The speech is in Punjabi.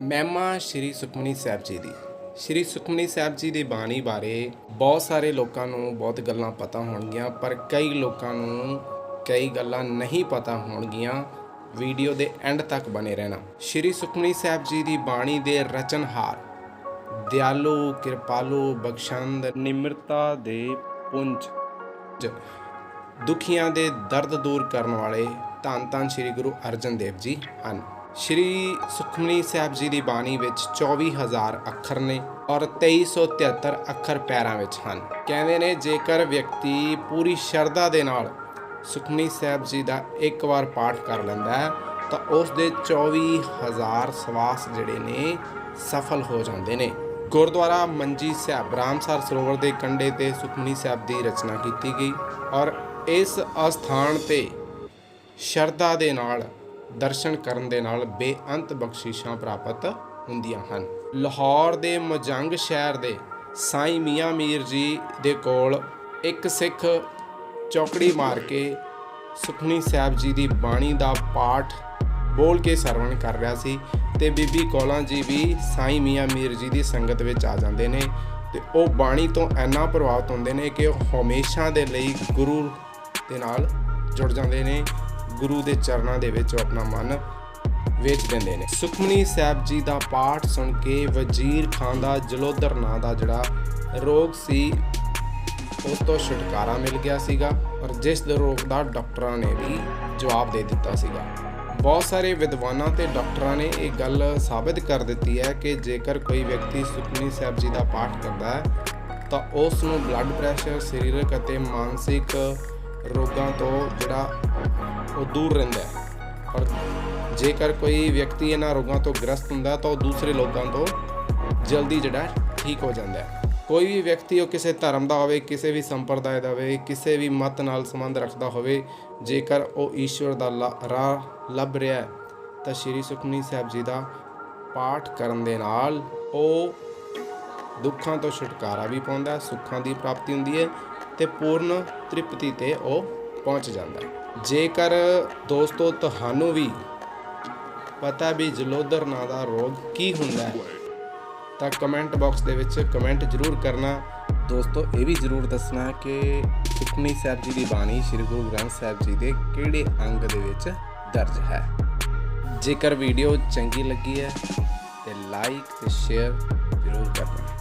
ਮਹਿਮਾ ਸ਼੍ਰੀ ਸੁਖਮਨੀ ਸਾਹਿਬ ਜੀ ਦੀ। ਸ਼੍ਰੀ ਸੁਖਮਨੀ ਸਾਹਿਬ ਜੀ ਦੀ ਬਾਣੀ ਬਾਰੇ ਬਹੁਤ ਸਾਰੇ ਲੋਕਾਂ ਨੂੰ ਬਹੁਤ ਗੱਲਾਂ ਪਤਾ ਹੋਣਗੀਆਂ, ਪਰ ਕਈ ਲੋਕਾਂ ਨੂੰ ਕਈ ਗੱਲਾਂ ਨਹੀਂ ਪਤਾ ਹੋਣਗੀਆਂ। ਵੀਡੀਓ ਦੇ ਐਂਡ ਤੱਕ ਬਨੇ ਰਹਿਣਾ। ਸ਼੍ਰੀ ਸੁਖਮਨੀ ਸਾਹਿਬ ਜੀ ਦੀ ਬਾਣੀ ਦੇ ਰਚਨਹਾਰ, ਦਿਆਲੂ, ਕਿਰਪਾਲੂ, ਬਖਸ਼ੰਦ, ਨਿਮਰਤਾ ਦੇ ਪੁੰਜ ਦੁਖੀਆਂ ਦੇ ਦਰਦ ਦੂਰ ਕਰਨ ਵਾਲੇ ਧੰਨ ਧੰਨ ਸ੍ਰੀ ਗੁਰੂ ਅਰਜਨ ਦੇਵ ਜੀ ਹਨ। ਸ੍ਰੀ ਸੁਖਮਨੀ ਸਾਹਿਬ ਜੀ ਦੀ ਬਾਣੀ ਵਿੱਚ 24000 ਅੱਖਰ ਨੇ ਔਰ 2373 ਅੱਖਰ ਪੈਰਾਂ ਵਿੱਚ ਹਨ। ਕਹਿੰਦੇ ਨੇ, ਜੇਕਰ ਵਿਅਕਤੀ ਪੂਰੀ ਸ਼ਰਧਾ ਦੇ ਨਾਲ ਸੁਖਮਨੀ ਸਾਹਿਬ ਜੀ ਦਾ ਇੱਕ ਵਾਰ ਪਾਠ ਕਰ ਲੈਂਦਾ ਹੈ, ਤਾਂ ਉਸ ਦੇ 24000 ਸਵਾਸ ਜਿਹੜੇ ਨੇ, ਸਫਲ ਹੋ ਜਾਂਦੇ ਨੇ। ਗੁਰਦੁਆਰਾ ਮੰਜੀ ਸਾਹਿਬ, ਰਾਮਸਰ ਸਰੋਵਰ ਦੇ ਕੰਢੇ ਤੇ ਸੁਖਮਨੀ ਸਾਹਿਬ ਦੀ ਰਚਨਾ ਕੀਤੀ ਗਈ ਔਰ ਇਸ ਅਸਥਾਨ ਤੇ ਸ਼ਰਧਾ ਦੇ ਨਾਲ ਦਰਸ਼ਨ ਕਰਨ ਦੇ ਨਾਲ ਬੇਅੰਤ ਬਖਸ਼ਿਸ਼ਾਂ ਪ੍ਰਾਪਤ ਹੁੰਦੀਆਂ ਹਨ। ਲਾਹੌਰ ਦੇ ਮਜੰਗ ਸ਼ਹਿਰ ਦੇ ਸਾਈਂ ਮੀਆਂ ਮੀਰ ਜੀ ਦੇ ਕੋਲ ਇੱਕ ਸਿੱਖ ਚੌਕੜੀ ਮਾਰ ਕੇ ਸੁਖਮਨੀ ਸਾਹਿਬ ਜੀ ਦੀ ਬਾਣੀ ਦਾ ਪਾਠ ਬੋਲ ਕੇ ਸਰਵਣ ਕਰ ਰਿਹਾ ਸੀ ਤੇ ਬੀਬੀ ਕੌਲਾਂ ਜੀ ਵੀ ਸਾਈਂ ਮੀਆਂ ਮੀਰ ਜੀ ਦੀ ਸੰਗਤ ਵਿੱਚ ਆ ਜਾਂਦੇ ਨੇ ਤੇ ਉਹ ਬਾਣੀ ਤੋਂ ਇੰਨਾ ਪ੍ਰਭਾਵਿਤ ਹੁੰਦੇ ਨੇ ਕਿ ਉਹ ਹਮੇਸ਼ਾ ਦੇ ਲਈ ਗੁਰੂ ਦੇ ਨਾਲ ਜੁੜ ਜਾਂਦੇ ਨੇ ਗੁਰੂ ਦੇ ਚਰਨਾਂ ਦੇ ਵਿੱਚ ਆਪਣਾ ਮਨ ਵੇਚ ਦਿੰਦੇ ਨੇ। ਸੁਖਮਨੀ ਸਾਹਿਬ ਜੀ ਦਾ ਪਾਠ ਸੁਣ ਕੇ ਵਜ਼ੀਰ ਖਾਨ ਦਾ, ਜਲੋਧਰ ਨਾਂ ਦਾ ਜਿਹੜਾ ਰੋਗ ਸੀ, ਉਸ ਤੋਂ ਛੁਟਕਾਰਾ ਮਿਲ ਗਿਆ ਸੀਗਾ ਔਰ ਜਿਸ ਦੇ ਰੋਗ ਦਾ ਡਾਕਟਰਾਂ ਨੇ ਵੀ ਜਵਾਬ ਦੇ ਦਿੱਤਾ ਸੀਗਾ। ਬਹੁਤ ਸਾਰੇ ਵਿਦਵਾਨਾਂ ਤੇ ਡਾਕਟਰਾਂ ਨੇ ਇਹ ਗੱਲ ਸਾਬਿਤ ਕਰ ਦਿੱਤੀ ਹੈ ਕਿ ਜੇਕਰ ਕੋਈ ਵਿਅਕਤੀ ਸੁਖਮਨੀ ਸਾਹਿਬ ਜੀ ਦਾ ਪਾਠ ਕਰਦਾ ਹੈ, ਤਾਂ ਉਸ ਨੂੰ ਬਲੱਡ ਪ੍ਰੈਸ਼ਰ ਸਰੀਰਕ ਅਤੇ ਮਾਨਸਿਕ ਰੋਗਾਂ ਤੋਂ ਜਿਹੜਾ ਉਹ ਦੂਰ ਰਹਿੰਦਾ ਹੈ। ਔਰ ਜੇਕਰ ਕੋਈ ਵਿਅਕਤੀ ਇਹਨਾਂ ਰੋਗਾਂ ਤੋਂ ਗ੍ਰਸਤ ਹੁੰਦਾ ਤਾਂ ਉਹ ਦੂਸਰੇ ਲੋਕਾਂ ਤੋਂ ਜਲਦੀ ਜਿਹੜਾ ਠੀਕ ਹੋ ਜਾਂਦਾ ਹੈ। ਕੋਈ ਵੀ ਵਿਅਕਤੀ ਉਹ ਕਿਸੇ ਧਰਮ ਦਾ ਹੋਵੇ, ਕਿਸੇ ਵੀ ਸੰਪਰਦਾਇ ਦਾ ਹੋਵੇ, ਕਿਸੇ ਵੀ ਮਤ ਨਾਲ ਸੰਬੰਧ ਰੱਖਦਾ ਹੋਵੇ, ਜੇਕਰ ਉਹ ਈਸ਼ਵਰ ਦਾ ਲਾ- ਰਾਹ ਲੱਭ ਰਿਹਾ ਹੈ, ਤਾਂ ਸ਼੍ਰੀ ਸੁਖਮਨੀ ਸਾਹਿਬ ਜੀ ਦਾ ਪਾਠ ਕਰਨ ਦੇ ਨਾਲ ਉਹ ਦੁੱਖਾਂ ਤੋਂ ਛੁਟਕਾਰਾ ਵੀ ਪਾਉਂਦਾ ਸੁੱਖਾਂ ਦੀ ਪ੍ਰਾਪਤੀ ਹੁੰਦੀ ਹੈ ਤੇ ਪੂਰਨ ਤ੍ਰਿਪਤੀ ਤੇ ਉਹ ਪਹੁੰਚ ਜਾਂਦਾ ਹੈ। ਜੇਕਰ ਦੋਸਤੋ, ਤੁਹਾਨੂੰ ਵੀ ਪਤਾ ਵੀ ਜਲੋਧਰ ਨਾਂ ਦਾ ਰੋਗ ਕੀ ਹੁੰਦਾ ਹੈ, ਤਾਂ ਕਮੈਂਟ ਬਾਕਸ ਦੇ ਵਿੱਚ ਕਮੈਂਟ ਜ਼ਰੂਰ ਕਰਨਾ। ਦੋਸਤੋ, ਇਹ ਵੀ ਜ਼ਰੂਰ ਦੱਸਣਾ ਕਿ ਸੁਖਮਨੀ ਸਾਹਿਬ ਜੀ ਦੀ ਬਾਣੀ ਸ੍ਰੀ ਗੁਰੂ ਗ੍ਰੰਥ ਸਾਹਿਬ ਜੀ ਦੇ ਕਿਹੜੇ ਅੰਗ ਦੇ ਵਿੱਚ ਦਰਜ ਹੈ। ਜੇਕਰ ਵੀਡੀਓ ਚੰਗੀ ਲੱਗੀ ਹੈ, ਤੇ ਲਾਈਕ ਤੇ ਸ਼ੇਅਰ ਜ਼ਰੂਰ ਕਰਨਾ।